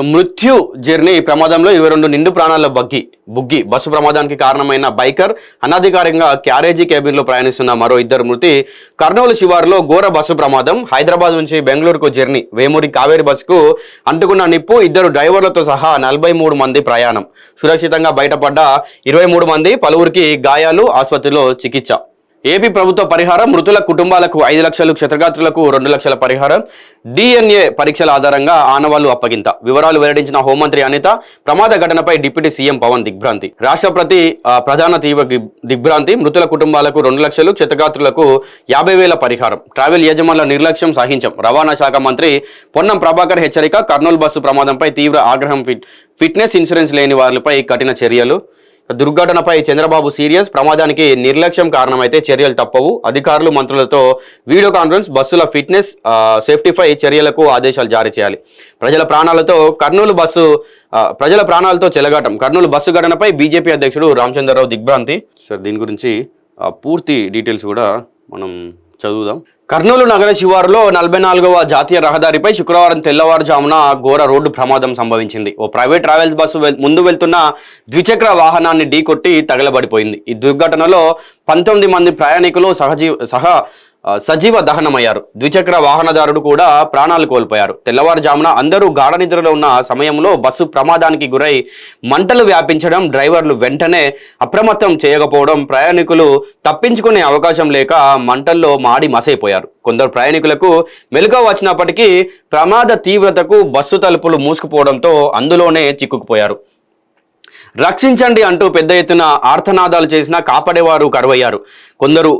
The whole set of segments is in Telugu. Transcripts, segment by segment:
సో మృత్యు జర్నీ ప్రమాదంలో ఇరవై రెండు నిండు ప్రాణాల బగ్గి బుగ్గి బస్సు ప్రమాదానికి కారణమైన బైకర్ అనధికారికంగా క్యారేజీ కేబిన్లో ప్రయాణిస్తున్న మరో ఇద్దరు మృతి. కర్నూలు శివారులో ఘోర బస్సు ప్రమాదం. హైదరాబాద్ నుంచి బెంగళూరుకు జర్నీ. వేమూరి కావేరి బస్సుకు అంటుకున్న నిప్పు ఇద్దరు డ్రైవర్లతో సహా నలభై మూడు మంది ప్రయాణం. సురక్షితంగా బయటపడ్డ ఇరవై మూడు మంది పలువురికి గాయాలు ఆసుపత్రిలో చికిత్స. ఏపీ ప్రభుత్వ పరిహారం మృతుల కుటుంబాలకు ఐదు లక్షలు క్షతగాత్రులకు రెండు లక్షల పరిహారం డిఎన్ఏ పరీక్షల ఆధారంగా ఆనవాళ్ళు అప్పగింత. వివరాలు వెల్లడించిన హోంమంత్రి అనిత ప్రమాద ఘటనపై డిప్యూటీ సీఎం పవన్ దిగ్భ్రాంతి. రాష్ట్రపతి ప్రధాన తీవ్ర దిగ్భ్రాంతి మృతుల కుటుంబాలకు రెండు లక్షలు క్షతగాత్రులకు యాభై వేల పరిహారం. ట్రావెల్ యజమానుల నిర్లక్ష్యం సహించం. రవాణా శాఖ మంత్రి పొన్నం ప్రభాకర్ హెచ్చరిక కర్నూలు బస్సు ప్రమాదంపై తీవ్ర ఆగ్రహం ఫిట్ ఫిట్నెస్ ఇన్సూరెన్స్ లేని వారిపై కఠిన చర్యలు దుర్ఘటనపై చంద్రబాబు సీరియస్. ప్రమాదానికి నిర్లక్ష్యం కారణమైతే చర్యలు తప్పవు. అధికారులు మంత్రులతో వీడియో కాన్ఫరెన్స్ బస్సుల ఫిట్నెస్ సేఫ్టీపై చర్యలకు ఆదేశాలు జారీ చేయాలి. ప్రజల ప్రాణాలతో కర్నూలు బస్సు ప్రజల ప్రాణాలతో చెలగాటం. కర్నూలు బస్సు ఘటనపై బీజేపీ అధ్యక్షుడు రామచంద్రరావు దిగ్భ్రాంతి. సార్ దీని గురించి పూర్తి డీటెయిల్స్ కూడా మనం చదువుదాం. కర్నూలు నగర శివారులో నలభై నాలుగవ జాతీయ రహదారిపై శుక్రవారం తెల్లవారుజామున ఘోర రోడ్డు ప్రమాదం సంభవించింది. ఓ ప్రైవేట్ ట్రావెల్స్ బస్సు ముందు వెళ్తున్న ద్విచక్ర వాహనాన్ని ఢీకొట్టి తగలబడిపోయింది. ఈ దుర్ఘటనలో పంతొమ్మిది మంది ప్రయాణికులు సహజీ సహా సజీవ దహనమయ్యారు. ద్విచక్ర వాహనదారుడు కూడా ప్రాణాలు కోల్పోయారు. తెల్లవారుజామున అందరూ గాఢ నిద్రలో ఉన్న సమయంలో బస్సు ప్రమాదానికి గురై మంటలు వ్యాపించడం డ్రైవర్లు వెంటనే అప్రమత్తం చేయకపోవడం ప్రయాణికులు తప్పించుకునే అవకాశం లేక మంటల్లో మాడి మసైపోయారు. కొందరు ప్రయాణికులకు మెలుక వచ్చినప్పటికీ ప్రమాద తీవ్రతకు బస్సు తలుపులు మూసుకుపోవడంతో అందులోనే చిక్కుకుపోయారు. రక్షించండి అంటూ పెద్ద ఎత్తున ఆర్తనాదాలు చేసినా కాపాడేవారు కరువయ్యారు. కొందరు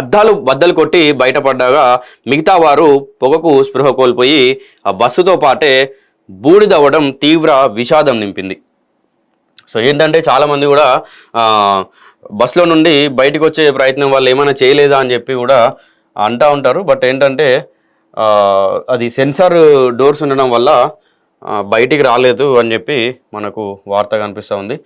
అద్దాలు బద్దలు కొట్టి బయటపడ్డగా మిగతా వారు పొగకు స్పృహ కోల్పోయి ఆ బస్సుతో పాటే బూడిదవ్వడం తీవ్ర విషాదం నింపింది. సో ఏంటంటే చాలామంది కూడా బస్సులో నుండి బయటకు వచ్చే ప్రయత్నం వాళ్ళు ఏమైనా చేయలేదా అని చెప్పి కూడా అంటూ ఉంటారు. బట్ ఏంటంటే అది సెన్సార్ డోర్స్ ఉండడం వల్ల బయటికి రాలేదు అని చెప్పి మనకు వార్త కనిపిస్తూ ఉంది.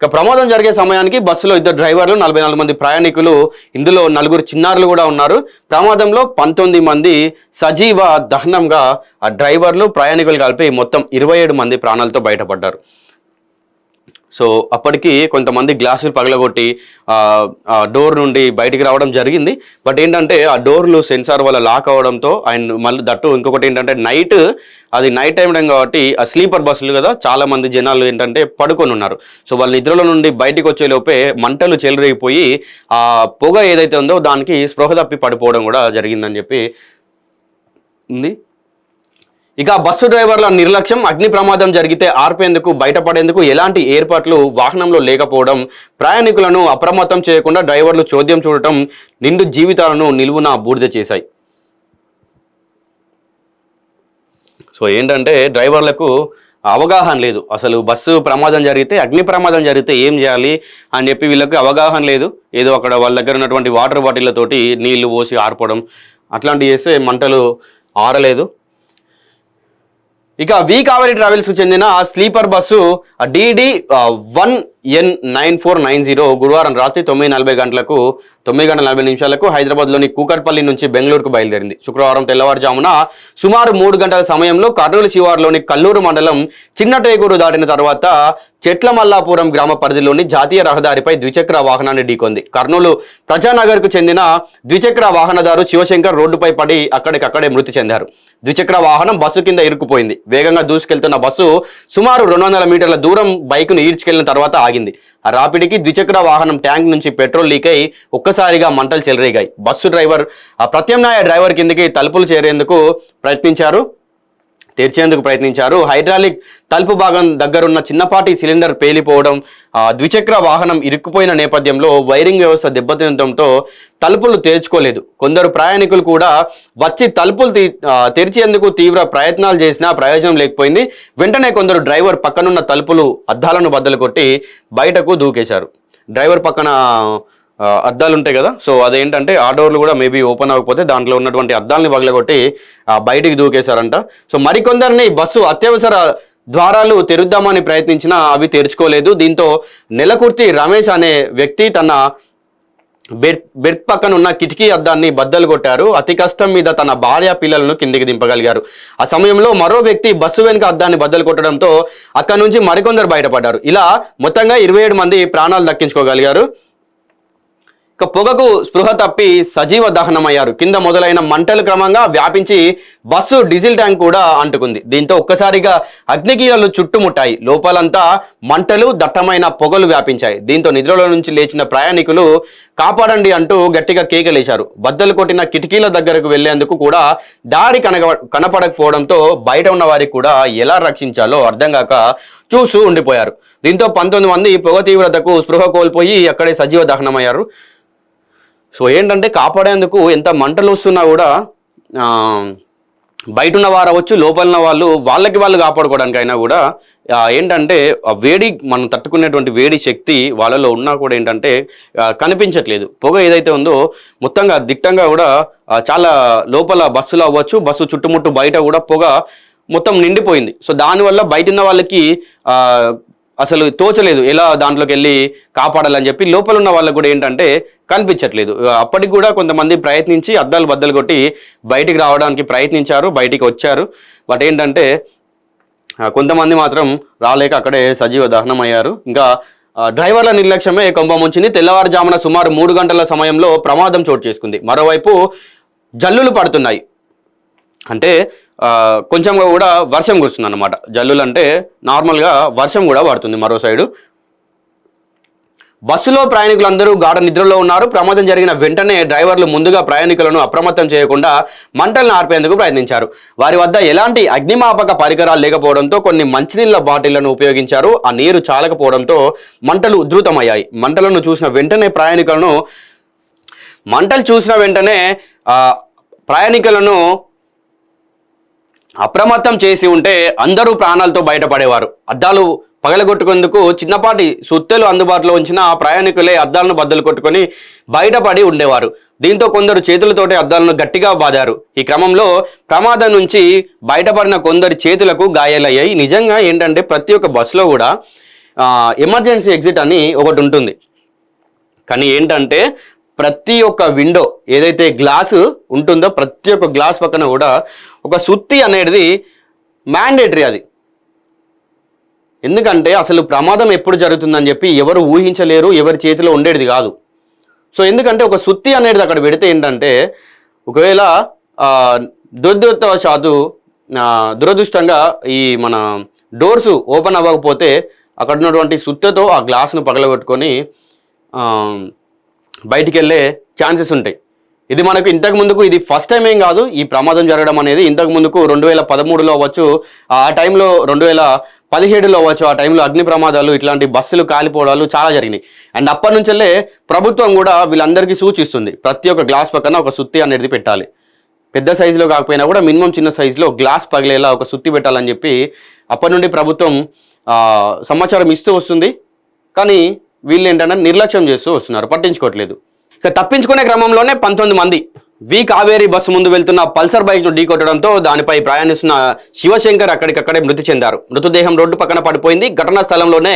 ఇక ప్రమాదం జరిగే సమయానికి బస్సులో ఇద్దరు డ్రైవర్లు నలభై నాలుగు మంది ప్రయాణికులు ఇందులో నలుగురు చిన్నారులు కూడా ఉన్నారు. ప్రమాదంలో పంతొమ్మిది మంది సజీవ దహనంగా ఆ డ్రైవర్లు ప్రయాణికులు కలిపి మొత్తం ఇరవై ఏడు మంది ప్రాణాలతో బయటపడ్డారు. సో అప్పటికి కొంతమంది గ్లాసులు పగలగొట్టి ఆ, డోర్ నుండి బయటికి రావడం జరిగింది. బట్ ఏంటంటే ఆ డోర్లు సెన్సార్ వల్ల లాక్ అవడంతో ఆయన మళ్ళీ దట్టు ఇంకొకటి ఏంటంటే నైట్ అది నైట్ టైం టైం కాబట్టి ఆ స్లీపర్ బస్సులు కదా చాలా మంది జనాలు ఏంటంటే పడుకొని ఉన్నారు. సో వాళ్ళ నిద్రలో నుండి బయటికి వచ్చే లోపే మంటలు చెలరేగిపోయి ఆ పొగ ఏదైతే ఉందో దానికి స్పృహ తప్పి పడిపోవడం కూడా జరిగిందని చెప్పి ఉంది. ఇక బస్సు డ్రైవర్ల నిర్లక్ష్యం అగ్ని ప్రమాదం జరిగితే ఆర్పేందుకు బయటపడేందుకు ఎలాంటి ఏర్పాట్లు వాహనంలో లేకపోవడం ప్రయాణికులను అప్రమత్తం చేయకుండా డ్రైవర్లు చోద్యం చూడటం నిండు జీవితాలను నిలువున బూడిద చేశాయి. సో ఏంటంటే డ్రైవర్లకు అవగాహన లేదు. అసలు బస్సు ప్రమాదం జరిగితే అగ్ని ప్రమాదం జరిగితే ఏం చేయాలి అని చెప్పి వీళ్ళకి అవగాహన లేదు. ఏదో అక్కడ వాళ్ళ దగ్గర ఉన్నటువంటి వాటర్ బాటిళ్ళతోటి నీళ్ళు పోసి ఆర్పడం అట్లాంటివి చేస్తే మంటలు ఆరలేదు. ఇక వి కావేరి ట్రావెల్స్కు చెందిన sleeper bus DD one N nine four nine zero గురువారం రాత్రి తొమ్మిది నలభై గంటలకు తొమ్మిది గంటల నలభై నిమిషాలకు హైదరాబాద్లోని కూకట్పల్లి నుంచి బెంగళూరుకు బయలుదేరింది. శుక్రవారం తెల్లవారుజామున సుమారు మూడు గంటల సమయంలో కర్నూలు శివారులోని కల్లూరు మండలం చిన్నటేగూరు దాటిన తర్వాత చెట్ల మల్లాపురం గ్రామ పరిధిలోని జాతీయ రహదారిపై ద్విచక్ర వాహనాన్ని ఢీకొంది. కర్నూలు ప్రజానగర్కు చెందిన ద్విచక్ర వాహనదారు శివశంకర్ రోడ్డుపై పడి అక్కడికక్కడే మృతి చెందారు. ద్విచక్ర వాహనం బస్సు కింద ఇరుక్కుపోయింది. వేగంగా దూసుకెళ్తున్న బస్సు సుమారు రెండు వందల మీటర్ల దూరం బైకును ఈడ్చుకెళ్ళిన తర్వాత ఆగింది. ఆ రాపిడికి ద్విచక్ర వాహనం ట్యాంక్ నుంచి పెట్రోల్ లీక్ అయి ఒక్కసారిగా మంటలు చెలరేగాయి. బస్సు డ్రైవర్ ఆ ప్రత్యామ్నాయ డ్రైవర్ కిందకి తలుపులు చేరేందుకు ప్రయత్నించారు. తెరిచేందుకు ప్రయత్నించారు. హైడ్రాలిక్ తలుపు భాగం దగ్గరున్న చిన్నపాటి సిలిండర్ పేలిపోవడం ద్విచక్ర వాహనం ఇరుక్కుపోయిన నేపథ్యంలో వైరింగ్ వ్యవస్థ దెబ్బతినడంతో తలుపులు తెరుచుకోలేదు. కొందరు ప్రయాణికులు కూడా వచ్చి తలుపులు తెరిచేందుకు తీవ్ర ప్రయత్నాలు చేసినా ప్రయోజనం లేకపోయింది. వెంటనే కొందరు డ్రైవర్ పక్కనున్న తలుపులు అద్దాలను బద్దలు కొట్టి బయటకు దూకేశారు. డ్రైవర్ పక్కన అద్దాలు ఉంటాయి కదా. సో అదేంటంటే ఆ డోర్లు కూడా మేబీ ఓపెన్ అవ్వకపోతే దాంట్లో ఉన్నటువంటి అద్దాలని పగలగొట్టి బయటికి దూకేశారంట. సో మరికొందరిని బస్సు అత్యవసర ద్వారాలు తెరుద్దామని ప్రయత్నించినా అవి తెరుచుకోలేదు. దీంతో నెలకుర్తి రమేష్ అనే వ్యక్తి తన బెడ్ బెడ్ పక్కన ఉన్న కిటికీ అద్దాన్ని బద్దలు కొట్టారు. అతి కష్టం మీద తన భార్య పిల్లలను కిందికి దింపగలిగారు. ఆ సమయంలో మరో వ్యక్తి బస్సు వెనుక అద్దాన్ని బద్దలు కొట్టడంతో అక్కడి నుంచి మరికొందరు బయటపడ్డారు. ఇలా మొత్తంగా ఇరవై ఏడు మంది ప్రాణాలు దక్కించుకోగలిగారు. ఇక పొగకు స్పృహ తప్పి సజీవ దహనమయ్యారు. కింద మొదలైన మంటలు క్రమంగా వ్యాపించి బస్సు డీజిల్ ట్యాంక్ కూడా అంటుకుంది. దీంతో ఒక్కసారిగా అగ్నికీలలు చుట్టుముట్టాయి. లోపలంతా మంటలు దట్టమైన పొగలు వ్యాపించాయి. దీంతో నిద్రలో నుంచి లేచిన ప్రయాణికులు కాపాడండి అంటూ గట్టిగా కేకలేశారు. బద్దలు కొట్టిన కిటికీల దగ్గరకు వెళ్ళేందుకు కూడా దారి కనగ కనపడకపోవడంతో బయట ఉన్న వారికి కూడా ఎలా రక్షించాలో అర్థం కాక చూస్తూ ఉండిపోయారు. దీంతో పంతొమ్మిది మంది పొగ తీవ్రతకు స్పృహ కోల్పోయి అక్కడే సజీవ దహనమయ్యారు. సో ఏంటంటే కాపాడేందుకు ఎంత మంటలు వస్తున్నా కూడా బయట ఉన్న వారు అవ్వచ్చు లోపల ఉన్న వాళ్ళు వాళ్ళకి వాళ్ళు కాపాడుకోవడానికి అయినా కూడా ఏంటంటే ఆ వేడి మనం తట్టుకునేటువంటి వేడి శక్తి వాళ్ళలో ఉన్నా కూడా ఏంటంటే కనిపించట్లేదు. పొగ ఏదైతే ఉందో మొత్తంగా దిట్టంగా కూడా చాలా లోపల బస్సులో అవ్వచ్చు బస్సు చుట్టుముట్టు బయట కూడా పొగ మొత్తం నిండిపోయింది. సో దానివల్ల బయట ఉన్న వాళ్ళకి అసలు తోచలేదు. ఎలా దాంట్లోకి వెళ్ళి కాపాడాలని చెప్పి లోపల ఉన్న వాళ్ళకు కూడా ఏంటంటే కనిపించట్లేదు. అప్పటికి కూడా కొంతమంది ప్రయత్నించి అద్దాలు బద్దలు కొట్టి బయటికి రావడానికి ప్రయత్నించారు బయటికి వచ్చారు. బట్ ఏంటంటే కొంతమంది మాత్రం రాలేక అక్కడే సజీవ దహనం అయ్యారు ఇంకా డ్రైవర్ల నిర్లక్ష్యమే కొంపముంచింది తెల్లవారుజామున సుమారు మూడు గంటల సమయంలో ప్రమాదం చోటు చేసుకుంది. మరోవైపు జల్లులు పడుతున్నాయి. అంటే కొంచెం కూడా వర్షం కురుస్తుంది అనమాట జల్లులు అంటే నార్మల్గా వర్షం కూడా పడుతుంది మరో సైడు. బస్సులో ప్రయాణికులందరూ గాఢ నిద్రలో ఉన్నారు. ప్రమాదం జరిగిన వెంటనే డ్రైవర్లు ముందుగా ప్రయాణికులను అప్రమత్తం చేయకుండా మంటలను ఆర్పేందుకు ప్రయత్నించారు. వారి వద్ద ఎలాంటి అగ్నిమాపక పరికరాలు లేకపోవడంతో కొన్ని మంచినీళ్ళ బాటిళ్ళను ఉపయోగించారు. ఆ నీరు చాలకపోవడంతో మంటలు ఉధృతమయ్యాయి. మంటలను చూసిన వెంటనే ప్రయాణికులను మంటలు చూసిన వెంటనే ప్రయాణికులను అప్రమత్తం చేసి ఉంటే అందరూ ప్రాణాలతో బయటపడేవారు. అద్దాలు పగలగొట్టుకుందుకు చిన్నపాటి సుత్తెలు అందుబాటులో ఉంచిన ఆ ప్రయాణికులే అద్దాలను బద్దలు కొట్టుకొని బయటపడి ఉండేవారు. దీంతో కొందరు చేతులతోటి అద్దాలను గట్టిగా బాదారు. ఈ క్రమంలో ప్రమాదం నుంచి బయటపడిన కొందరి చేతులకు గాయాలయ్యాయి. నిజంగా ఏంటంటే ప్రతి ఒక్క బస్సులో కూడా ఎమర్జెన్సీ ఎగ్జిట్ అని ఒకటి ఉంటుంది. కానీ ఏంటంటే ప్రతి ఒక్క విండో ఏదైతే గ్లాసు ఉంటుందో ప్రతి ఒక్క గ్లాస్ పక్కన కూడా ఒక సుత్తి అనేది మ్యాండేటరీ అది. ఎందుకంటే అసలు ప్రమాదం ఎప్పుడు జరుగుతుందని చెప్పి ఎవరు ఊహించలేరు ఎవరి చేతిలో ఉండేది కాదు. సో ఎందుకంటే ఒక సుత్తి అనేది అక్కడ పెడితే ఏంటంటే ఒకవేళ ఆ, దురదృష్టవశాత్తు దురదృష్టంగా ఈ మన డోర్స్ ఓపెన్ అవ్వకపోతే అక్కడ ఉన్నటువంటి సుత్తతో ఆ గ్లాస్ను పగలగొట్టుకొని బయటికి వెళ్ళే ఛాన్సెస్ ఉంటాయి. ఇది మనకు ఇంతకు ముందుకు ఇది ఫస్ట్ టైం ఏం కాదు. ఈ ప్రమాదం జరగడం అనేది ఇంతకు ముందుకు రెండు వేల పదమూడులో అవ్వచ్చు. ఆ టైంలో రెండు వేల పదిహేడులో అవ్వచ్చు. ఆ టైంలో అగ్ని ప్రమాదాలు ఇట్లాంటి బస్సులు కాలిపోవడాలు చాలా జరిగినాయి. అండ్ అప్పటి నుంచెల్లే ప్రభుత్వం కూడా వీళ్ళందరికీ సూచిస్తుంది. ప్రతి ఒక్క గ్లాస్ పక్కన ఒక సుత్తి అనేది పెట్టాలి. పెద్ద సైజులో కాకపోయినా కూడా మినిమం చిన్న సైజులో గ్లాస్ పగిలేలా ఒక సుత్తి పెట్టాలని చెప్పి అప్పటి నుండి ప్రభుత్వం సమాచారం ఇస్తూ వస్తుంది. కానీ వీళ్ళు ఏంటంటే నిర్లక్ష్యం చేస్తూ వస్తున్నారు. పట్టించుకోవట్లేదు. ఇక తప్పించుకునే క్రమంలోనే పంతొమ్మిది మంది వి కావేరీ బస్సు ముందు వెళ్తున్న పల్సర్ బైక్ను ఢీకొట్టడంతో దానిపై ప్రయాణిస్తున్న శివశంకర్ అక్కడికక్కడే మృతి చెందారు. మృతదేహం రోడ్డు పక్కన పడిపోయింది. ఘటనా స్థలంలోనే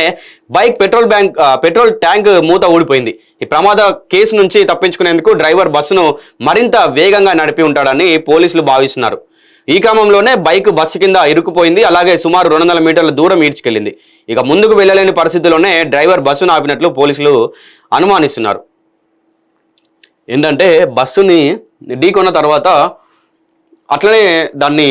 bike petrol bank petrol tank మూత ఊడిపోయింది. ఈ ప్రమాద కేసు నుంచి తప్పించుకునేందుకు డ్రైవర్ బస్సును మరింత వేగంగా నడిపి ఉంటాడని పోలీసులు భావిస్తున్నారు. ఈ క్రమంలోనే బైక్ బస్సు కింద ఇరుక్కుపోయింది. అలాగే సుమారు రెండు వందల మీటర్ల దూరం ఈడ్చుకెళ్ళింది. ఇక ముందుకు వెళ్ళలేని పరిస్థితుల్లోనే డ్రైవర్ బస్సును ఆపినట్లు పోలీసులు అనుమానిస్తున్నారు. ఏంటంటే బస్సుని ఢీకొన్న తర్వాత అట్లనే దాన్ని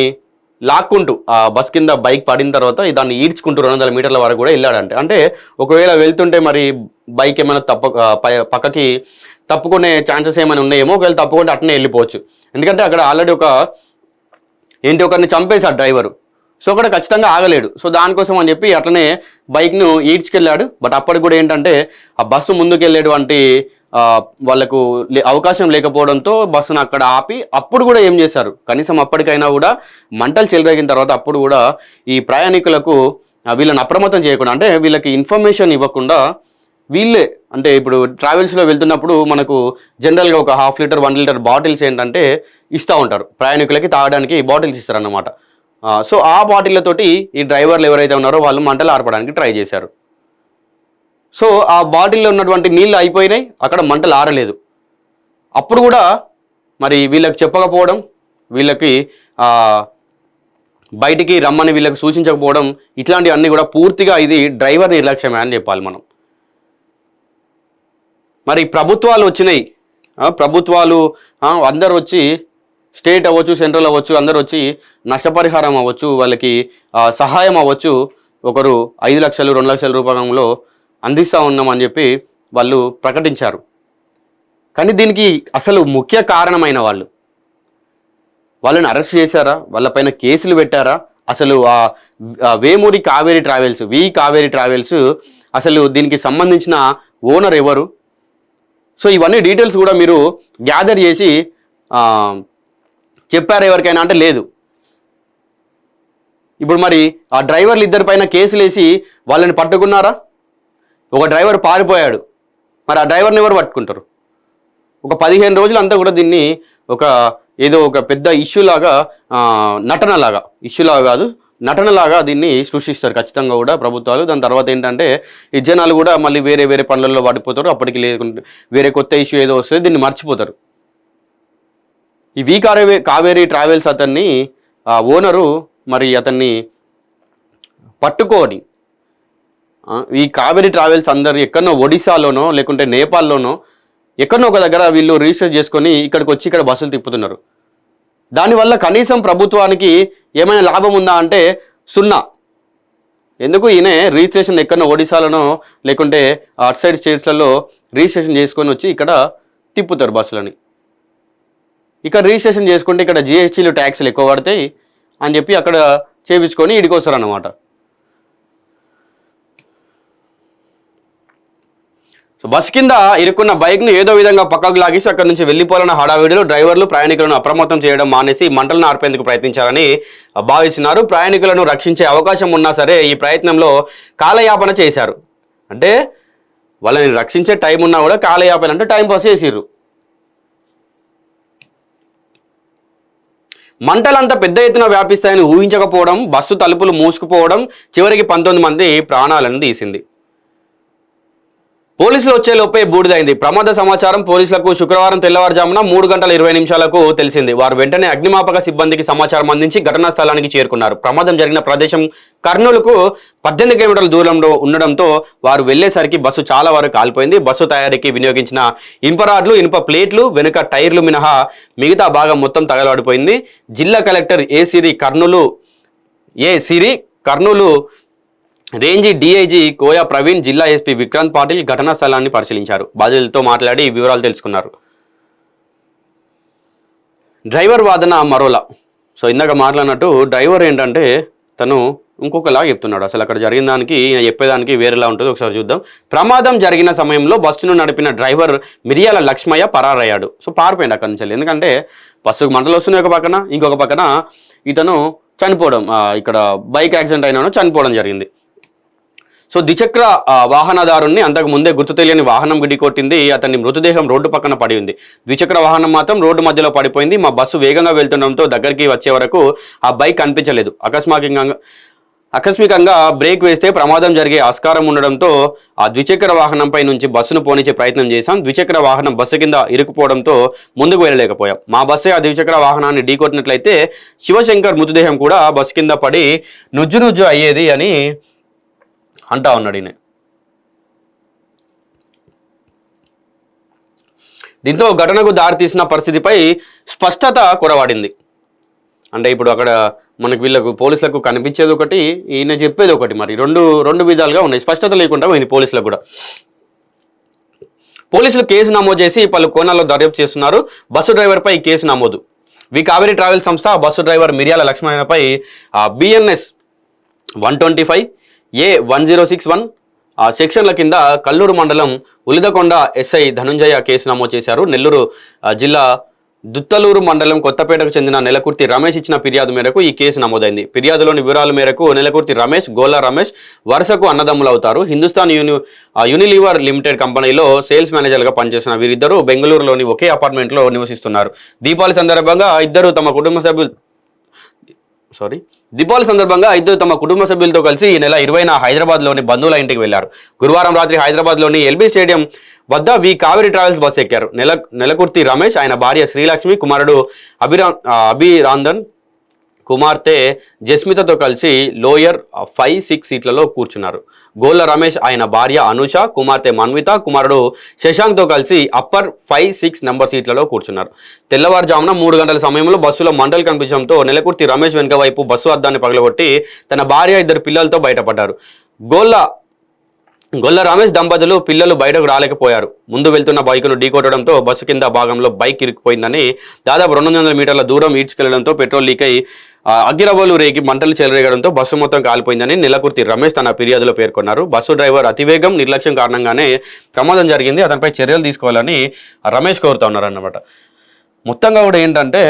లాక్కుంటూ ఆ బస్ కింద బైక్ పడిన తర్వాత దాన్ని ఈడ్చుకుంటూ రెండు వందల మీటర్ల వరకు కూడా వెళ్ళాడంటే. అంటే ఒకవేళ వెళ్తుంటే మరి బైక్ ఏమైనా తప్ప పక్కకి తప్పుకునే ఛాన్సెస్ ఏమైనా ఉన్నాయేమో ఒకవేళ తప్పుకుంటే అట్నే వెళ్ళిపోవచ్చు. ఎందుకంటే అక్కడ ఆల్రెడీ ఒక ఏంటి ఒకరిని చంపేశాడు డ్రైవరు. సో అక్కడ ఖచ్చితంగా ఆగలేడు. సో దానికోసం అని చెప్పి అట్లనే బైక్ను ఈడ్చుకెళ్ళాడు. బట్ అప్పటికి కూడా ఏంటంటే ఆ బస్సు ముందుకెళ్ళేటువంటి వాళ్ళకు లే- అవకాశం లేకపోవడంతో బస్సును అక్కడ ఆపి అప్పుడు కూడా ఏం చేశారు? కనీసం అప్పటికైనా కూడా మంటలు చెలరేగిన తర్వాత అప్పుడు కూడా ఈ ప్రయాణికులకు వీళ్ళని అప్రమత్తం చేయకుండా అంటే వీళ్ళకి ఇన్ఫర్మేషన్ ఇవ్వకుండా వీళ్ళే అంటే ఇప్పుడు ట్రావెల్స్లో వెళ్తున్నప్పుడు మనకు జనరల్గా ఒక half litre one litre bottles ఏంటంటే ఇస్తూ ఉంటారు. ప్రయాణికులకి తాగడానికి బాటిల్స్ ఇస్తారన్నమాట. సో ఆ బాటిళ్ళతోటి ఈ డ్రైవర్లు ఎవరైతే ఉన్నారో వాళ్ళు మంటలు ఆర్పడానికి ట్రై చేశారు. సో ఆ బాటిల్లో ఉన్నటువంటి నీళ్ళు అయిపోయినాయి. అక్కడ మంటలు ఆరలేదు. అప్పుడు కూడా మరి వీళ్ళకి చెప్పకపోవడం వీళ్ళకి బయటికి రమ్మని వీళ్ళకి సూచించకపోవడం ఇట్లాంటివన్నీ కూడా పూర్తిగా ఇది డ్రైవర్ నిర్లక్ష్యమే అని చెప్పాలి మనం. మరి ప్రభుత్వాలు వచ్చినాయి. ప్రభుత్వాలు అందరు వచ్చి స్టేట్ అవ్వచ్చు సెంట్రల్ అవ్వచ్చు అందరు వచ్చి నష్టపరిహారం అవ్వచ్చు వాళ్ళకి సహాయం అవ్వచ్చు. ఒకరు ఐదు లక్షలు రెండు లక్షల రూపాయలంలో అందిస్తూ ఉన్నామని చెప్పి వాళ్ళు ప్రకటించారు. కానీ దీనికి అసలు ముఖ్య కారణమైన వాళ్ళు వాళ్ళని అరెస్ట్ చేశారా? వాళ్ళపైన కేసులు పెట్టారా? అసలు ఆ Vemuri Kaveri travels V Kaveri travels అసలు దీనికి సంబంధించిన ఓనర్ ఎవరు? సో ఇవన్నీ డీటెయిల్స్ కూడా మీరు గ్యాదర్ చేసి చెప్పారు ఎవరికైనా అంటే లేదు. ఇప్పుడు మరి ఆ డ్రైవర్లు ఇద్దరి పైన కేసులు వేసి వాళ్ళని పట్టుకున్నారా? ఒక డ్రైవర్ పారిపోయాడు. మరి ఆ డ్రైవర్ని ఎవరు పట్టుకుంటారు? ఒక పదిహేను రోజులు అంతా కూడా దీన్ని ఒక ఏదో ఒక పెద్ద ఇష్యూ లాగా ఇష్యూలాగా ఇష్యూ లాగా కాదు నటనలాగా దీన్ని సృష్టిస్తారు ఖచ్చితంగా కూడా ప్రభుత్వాలు. దాని తర్వాత ఏంటంటే ఈ జనాలు కూడా మళ్ళీ వేరే వేరే పనులలో పడిపోతారు అప్పటికి లేకుంటే వేరే కొత్త ఇష్యూ ఏదో వస్తే దీన్ని మర్చిపోతారు. ఈ వి కావేరి ట్రావెల్స్ అతన్ని ఆ ఓనరు మరి అతన్ని పట్టుకోని ఈ కావేరీ ట్రావెల్స్ అందరు ఎక్కడనో ఒడిశాలోనో లేకుంటే నేపాల్లోనో ఎక్కడనో ఒక దగ్గర వీళ్ళు రిజిస్టర్ చేసుకొని ఇక్కడికి వచ్చి ఇక్కడ బస్సులు తిప్పుతున్నారు. దానివల్ల కనీసం ప్రభుత్వానికి ఏమైనా లాభం ఉందా అంటే సున్నా. ఎందుకు ఈయన రిజిస్ట్రేషన్ ఎక్కడో ఒడిశాలోనో లేకుంటే అటు సైడ్ స్టేట్స్లలో రిజిస్ట్రేషన్ చేసుకొని వచ్చి ఇక్కడ తిప్పుతారు బస్సులని. ఇక్కడ రిజిస్ట్రేషన్ చేసుకుంటే ఇక్కడ జిఎస్టీలు ట్యాక్స్లు ఎక్కువ పడతాయి అని చెప్పి అక్కడ చేపించుకొని ఇడికి వస్తారు అన్నమాట సో బస్ కింద ఇరుక్కున్న బైక్ను ఏదో విధంగా పక్కకు లాగేసి అక్కడి నుంచి వెళ్ళిపోవాలన్న హడావిడిలో డ్రైవర్లు ప్రయాణికులను అప్రమత్తం చేయడం మానేసి మంటలను ఆర్పేందుకు ప్రయత్నించారని భావిస్తున్నారు. ప్రయాణికులను రక్షించే అవకాశం ఉన్నా సరే ఈ ప్రయత్నంలో కాలయాపన చేశారు. అంటే వాళ్ళని రక్షించే టైం ఉన్నా కూడా కాలయాపన అంటే టైం పాస్ చేసిర్రు. మంటలంతా పెద్ద ఎత్తున వ్యాపిస్తాయని ఊహించకపోవడం బస్సు తలుపులు మూసుకుపోవడం చివరికి పంతొమ్మిది మంది ప్రాణాలను తీసింది. పోలీసులు వచ్చే లోపే బూడిదైంది. ప్రమాద సమాచారం పోలీసులకు శుక్రవారం తెల్లవారుజామున మూడు గంటల ఇరవై నిమిషాలకు తెలిసింది. వారు వెంటనే అగ్నిమాపక సిబ్బందికి సమాచారం అందించి ఘటనా స్థలానికి చేరుకున్నారు. ప్రమాదం జరిగిన ప్రదేశం కర్నూలుకు పద్దెనిమిది కిలోమీటర్ల దూరంలో ఉండడంతో వారు వెళ్ళేసరికి బస్సు చాలా వరకు కాలిపోయింది బస్సు తయారీకి వినియోగించిన ఇనుప రాడ్లు ఇనుప ప్లేట్లు వెనుక టైర్లు మినహా మిగతా భాగం మొత్తం తగలబడిపోయింది. జిల్లా collector A Siri Kurnool A Siri Kurnool range DIG Koya Praveen జిల్లా ఎస్పీ విక్రాంత్ పాటిల్ ఘటనా స్థలాన్ని పరిశీలించారు. బాధితులతో మాట్లాడి ఈ వివరాలు తెలుసుకున్నారు. డ్రైవర్ వాదన మరోలా. సో ఇందాక మాట్లాడినట్టు డ్రైవర్ ఏంటంటే తను ఇంకొకలా చెప్తున్నాడు. అసలు అక్కడ జరిగిన దానికి ఈయన చెప్పేదానికి వేరేలా ఉంటుంది ఒకసారి చూద్దాం. ప్రమాదం జరిగిన సమయంలో బస్సును నడిపిన డ్రైవర్ మిరియాల లక్ష్మయ్య పరారయ్యాడు. సో పారిపోయాడు అక్కడి నుంచి ఎందుకంటే బస్సుకు మంటలు వస్తున్నాయి ఒక పక్కన ఇంకొక పక్కన ఇతను చనిపోవడం ఇక్కడ బైక్ యాక్సిడెంట్ అయినాను చనిపోవడం జరిగింది. సో ద్విచక్ర వాహనదారుణ్ణి అంతకు ముందే గుర్తు తెలియని వాహనం కొట్టింది అతని మృతదేహం రోడ్డు పక్కన పడి ఉంది. ద్విచక్ర వాహనం మాత్రం రోడ్డు మధ్యలో పడిపోయింది. మా బస్సు వేగంగా వెళ్తుండడంతో దగ్గరికి వచ్చే వరకు ఆ బైక్ కనిపించలేదు. అకస్మాత్తుగా ఆకస్మికంగా బ్రేక్ వేస్తే ప్రమాదం జరిగే ఆస్కారం ఉండడంతో ఆ ద్విచక్ర వాహనంపై నుంచి బస్సును పోనిచ్చే ప్రయత్నం చేశాం. ద్విచక్ర వాహనం బస్సు కింద ఇరుక్కుపోవడంతో ముందుకు వెళ్ళలేకపోయాం. మా బస్సే ఆ ద్విచక్ర వాహనాన్ని ఢీకొట్టినట్లయితే శివశంకర్ మృతదేహం కూడా బస్సు కింద పడి నుజ్జు నుజ్జు అయ్యేది అని అంటా ఉన్నాడు ఈయన. దీంతో ఘటనకు దారితీసిన పరిస్థితిపై స్పష్టత కొరవాడింది. అంటే ఇప్పుడు అక్కడ మనకు వీళ్ళకు పోలీసులకు కనిపించేది ఒకటి ఈయన చెప్పేది ఒకటి మరి. రెండు రెండు విధాలుగా ఉన్నాయి. స్పష్టత లేకుండా పోయింది పోలీసులకు కూడా. పోలీసులు కేసు నమోదు చేసి పలు కోణాల్లో దర్యాప్తు చేస్తున్నారు. బస్సు డ్రైవర్పై కేసు నమోదు. వి కావేరీ ట్రావెల్ సంస్థ bus driver Miryala లక్ష్మణపై BNS one twenty five A one zero six one ఆ సెక్షన్ల కింద కల్లూరు మండలం ఉలిదకొండ ఎస్ఐ ధనుంజయ కేసు నమోదు చేశారు. నెల్లూరు జిల్లా దుత్తలూరు మండలం కొత్తపేటకు చెందిన నెలకుర్తి రమేష్ ఇచ్చిన ఫిర్యాదు మేరకు ఈ కేసు నమోదైంది. ఫిర్యాదులోని వివరాల మేరకు నెలకుర్తి రమేష్ గోలా రమేష్ వరుసకు అన్నదమ్ములు అవుతారు హిందుస్థాన్ యూని ఆ, యూనిలీవర్ లిమిటెడ్ కంపెనీలో సేల్స్ మేనేజర్గా పనిచేసిన వీరిద్దరూ బెంగళూరులోని ఒకే అపార్ట్మెంట్లో నివసిస్తున్నారు. దీపావళి సందర్భంగా ఇద్దరు తమ కుటుంబ సభ్యులు సారీ దీపావళి సందర్భంగా ఇద్దరు తమ కుటుంబ సభ్యులతో కలిసి ఈ నెల ఇరవైన హైదరాబాద్లోని బంధువుల ఇంటికి వెళ్ళారు గురువారం రాత్రి హైదరాబాద్లోని ఎల్బీ స్టేడియం వద్ద వి కావేరి ట్రావెల్స్ బస్సు ఎక్కారు. నెల నెలకుర్తి రమేష్ ఆయన భార్య శ్రీలక్ష్మి కుమారుడు అభిరా అభిరాందన్ కుమార్తె జస్మితతో కలిసి లోయర్ ఫైవ్ సిక్స్ సీట్లలో కూర్చున్నారు. గోల్ల రమేష్ ఆయన భార్య అనుష కుమార్తె మన్విత కుమారుడు శశాంక్తో కలిసి అప్పర్ ఫైవ్ సిక్స్ నెంబర్ సీట్లలో కూర్చున్నారు. తెల్లవారుజామున మూడు గంటల సమయంలో బస్సులో మండలి కనిపించడంతో నెలకుర్తి రమేష్ వెనుక వైపు బస్సు అద్దాన్ని పగలగొట్టి తన భార్య ఇద్దరు పిల్లలతో బయటపడ్డారు. గోల్ల గొల్ల రమేష్ దంపతులు పిల్లలు బయటకు రాలేకపోయారు. ముందు వెళ్తున్న బైకును ఢీకొట్టడంతో బస్సు కింద భాగంలో బైక్ ఇరుక్కుపోయిందని దాదాపు రెండు వందల మీటర్ల దూరం ఈడ్చుకెళ్ళడంతో పెట్రోల్ లీక్ అయి ఆ, రేగి మంటలు చెలరేగడంతో బస్సు మొత్తం కాలిపోయిందని నిలకుర్తి రమేష్ తన ఫిర్యాదులో పేర్కొన్నారు. బస్సు డ్రైవర్ అతివేగం నిర్లక్ష్యం కారణంగానే ప్రమాదం జరిగింది. అతనిపై చర్యలు తీసుకోవాలని రమేష్ కోరుతా ఉన్నారు అన్నమాట మొత్తంగా కూడా ఏంటంటే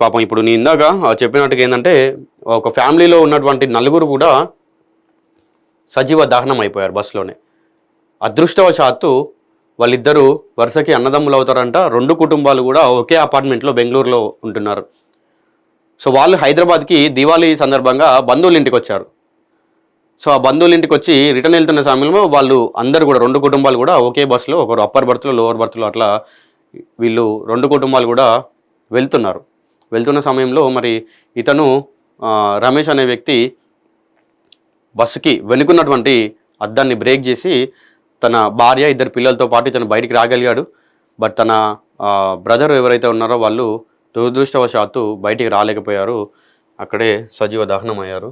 పాపం ఇప్పుడు నేను ఇందాక చెప్పినట్టుగా ఏంటంటే ఒక ఫ్యామిలీలో ఉన్నటువంటి నలుగురు కూడా సజీవ దహనం అయిపోయారు బస్సులోనే. అదృష్టవశాత్తు వాళ్ళిద్దరూ వరుసకి అన్నదమ్ములు అవుతారంట. రెండు కుటుంబాలు కూడా ఒకే అపార్ట్మెంట్లో బెంగళూరులో ఉంటున్నారు. సో వాళ్ళు హైదరాబాద్కి దివాళీ సందర్భంగా బంధువుల ఇంటికి వచ్చారు. సో ఆ బంధువుల ఇంటికి వచ్చి రిటర్న్ వెళ్తున్న సమయంలో వాళ్ళు అందరు కూడా రెండు కుటుంబాలు కూడా ఒకే బస్సులో ఒకరు అప్పర్ బర్త్లో లోవర్ బర్త్లో అట్లా వీళ్ళు రెండు కుటుంబాలు కూడా వెళ్తున్నారు. వెళ్తున్న సమయంలో మరి ఇతను రమేష్ అనే వ్యక్తి బస్సుకి వెనుకున్నటువంటి అద్దాన్ని బ్రేక్ చేసి తన భార్య ఇద్దరు పిల్లలతో పాటు ఇతను బయటికి రాగలిగాడు. బట్ తన బ్రదర్ ఎవరైతే ఉన్నారో వాళ్ళు దురదృష్టవశాత్తు బయటికి రాలేకపోయారు. అక్కడే సజీవ దహనం అయ్యారు